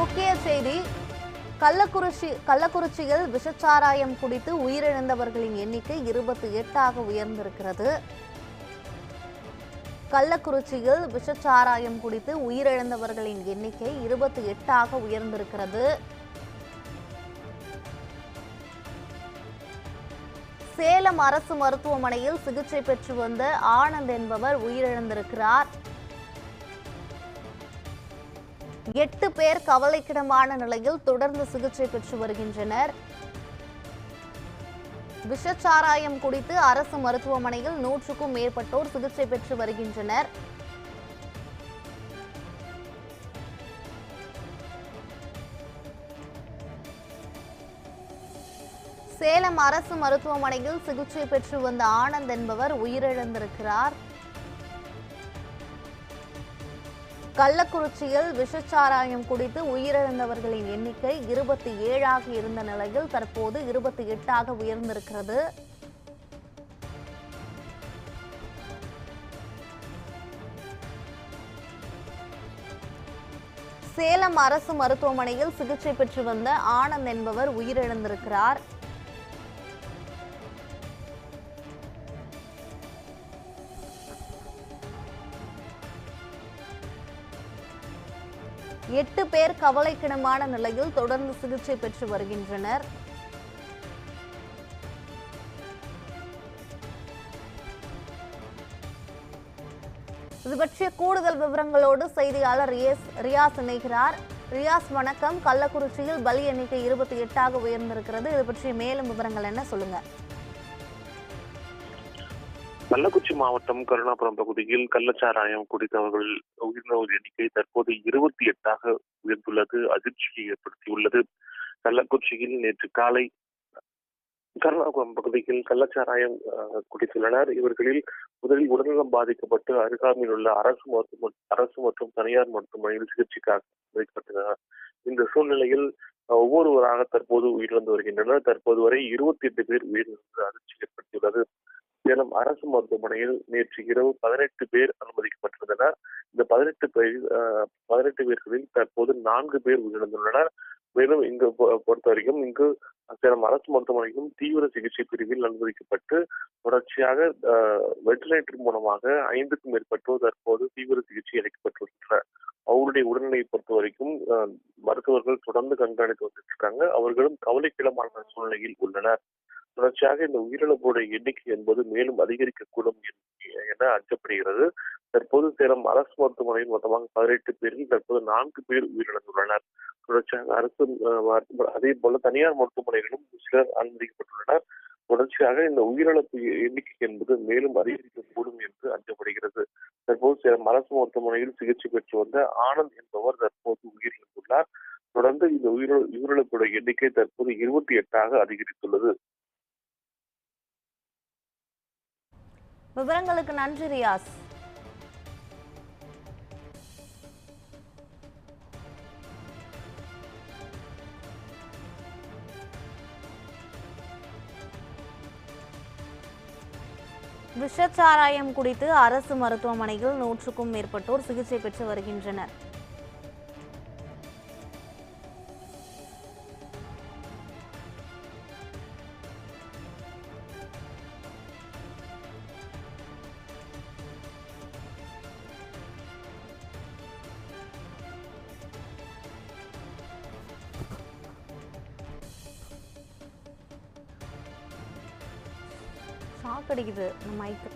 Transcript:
முக்கிய செய்தி கள்ளக்குறிச்சி கள்ளக்குறிச்சியில் விஷச்சாராயம் குடித்து உயிரிழந்தவர்களின் எண்ணிக்கை இருபத்தி எட்டாக உயர்ந்திருக்கிறது. கள்ளக்குறிச்சியில் விஷச்சாராயம் குடித்து உயிரிழந்தவர்களின் எண்ணிக்கை இருபத்தி எட்டாக உயர்ந்திருக்கிறது. சேலம் அரசு மருத்துவமனையில் சிகிச்சை பெற்று வந்த ஆனந்த் என்பவர் உயிரிழந்திருக்கிறார். எட்டு பேர் கவலைக்கிடமான நிலையில் தொடர்ந்து சிகிச்சை பெற்று வருகின்றனர். விஷச்சாராயம் குடித்து அரசு மருத்துவமனையில் நூற்றுக்கும் மேற்பட்டோர் சிகிச்சை பெற்று வருகின்றனர். சேலம் அரசு மருத்துவமனையில் சிகிச்சை பெற்று வந்த ஆனந்த் என்பவர் உயிரிழந்திருக்கிறார். கள்ளக்குறிச்சியில் விஷச்சாராயம் குடித்து உயிரிழந்தவர்களின் எண்ணிக்கை இருபத்தி ஏழாக இருந்த நிலையில் தற்போது இருபத்தி எட்டாக உயர்ந்திருக்கிறது. சேலம் அரசு மருத்துவமனையில் சிகிச்சை பெற்று வந்த ஆனந்த் என்பவர் உயிரிழந்திருக்கிறார். எட்டு பேர் கவலைக்கிடமான நிலையில் தொடர்ந்து சிகிச்சை பெற்று வருகின்றனர். இது பற்றிய கூடுதல் விவரங்களோடு செய்தியாளர் ரியாஸ் ரியாஸ் இணைகிறார். ரியாஸ் வணக்கம். கள்ளக்குறிச்சியில் பலி எண்ணிக்கை இருபத்தி எட்டாக உயர்ந்திருக்கிறது. இது பற்றிய மேலும் விவரங்கள் என்ன சொல்லுங்க. கள்ளக்குறிச்சி மாவட்டம் கருணாபுரம் பகுதியில் கள்ளச்சாராயம் குடித்தவர்கள் உயிரிழந்தோர் எண்ணிக்கை தற்போது இருபத்தி எட்டாக உயர்ந்துள்ளது அதிர்ச்சியை ஏற்படுத்தியுள்ளது. கள்ளக்குறிச்சியில் நேற்று காலை கருணாபுரம் பகுதியில் கள்ளச்சாராயம் குடித்துள்ளனர். இவர்களில் முதலில் உடல்நலம் பாதிக்கப்பட்டு அருகாமையில் உள்ள அரசு மருத்துவ அரசு மற்றும் தனியார் மருத்துவமனையில் சிகிச்சைக்காக வைக்கப்பட்டனர். இந்த சூழ்நிலையில் ஒவ்வொருவராக தற்போது உயிரிழந்து வருகின்றனர். தற்போது வரை இருபத்தி எட்டு பேர் உயிரிழந்து அதிர்ச்சி ஏற்படுத்தியுள்ளது. அரசு மருத்துவமனையில் நேற்று இரவு பதினெட்டு பேர் அனுமதிக்கப்பட்டிருந்தனர். இந்த பதினெட்டு பேர் பதினெட்டு பேர்களில் தற்போது நான்கு பேர் உயிரிழந்துள்ளனர். மேலும் இங்கு பொறுத்தவரைக்கும் பொறுத்த வரைக்கும் இங்கு சேலம் அரசு மருத்துவமனையும் தீவிர சிகிச்சை பிரிவில் அனுமதிக்கப்பட்டு தொடர்ச்சியாக வெண்டிலேட்டர் மூலமாக ஐந்துக்கும் மேற்பட்டோர் தற்போது தீவிர சிகிச்சை அளிக்கப்பட்டு வருகின்றனர் அவருடைய உடல்நிலையை பொறுத்த வரைக்கும் மருத்துவர்கள் தொடர்ந்து கண்காணித்து வந்துட்டு இருக்காங்க. அவர்களும் கவலைக்கிடமான சூழ்நிலையில் உள்ளனர். தொடர்ச்சியாக இந்த உயிரிழப்புடைய எண்ணிக்கை என்பது மேலும் அதிகரிக்கக்கூடும் என அஞ்சப்படுகிறது தற்போது சேலம் அரசு மருத்துவமனையில் மொத்தமாக பதினெட்டு பேரில் தற்போது நான்கு பேர் உயிரிழந்துள்ளனர். தொடர்ச்சியாக அரசு அதே போல தனியார் மருத்துவமனைகளிலும் சிலர் அனுமதிக்கப்பட்டுள்ளனர். தொடர்ச்சியாக இந்த உயிரிழப்பு எண்ணிக்கை என்பது மேலும் அதிகரிக்கக்கூடும் என்று அஞ்சப்படுகிறது தற்போது சேலம் அரசு மருத்துவமனையில் சிகிச்சை பெற்று வந்த ஆனந்த் என்பவர் தற்போது உயிரிழந்துள்ளார். தொடர்ந்து இந்த உயிரிழ எண்ணிக்கை தற்போது இருபத்தி எட்டாக அதிகரித்துள்ளது. விவரங்களுக்கு நன்றி ரியாஸ். விஷச்சாராயம் குடித்து அரசு மருத்துவமனையில் நூற்றுக்கும் மேற்பட்டோர் சிகிச்சை பெற்று வருகின்றனர். ஷாக் அடிக்குது இந்த மைக்கு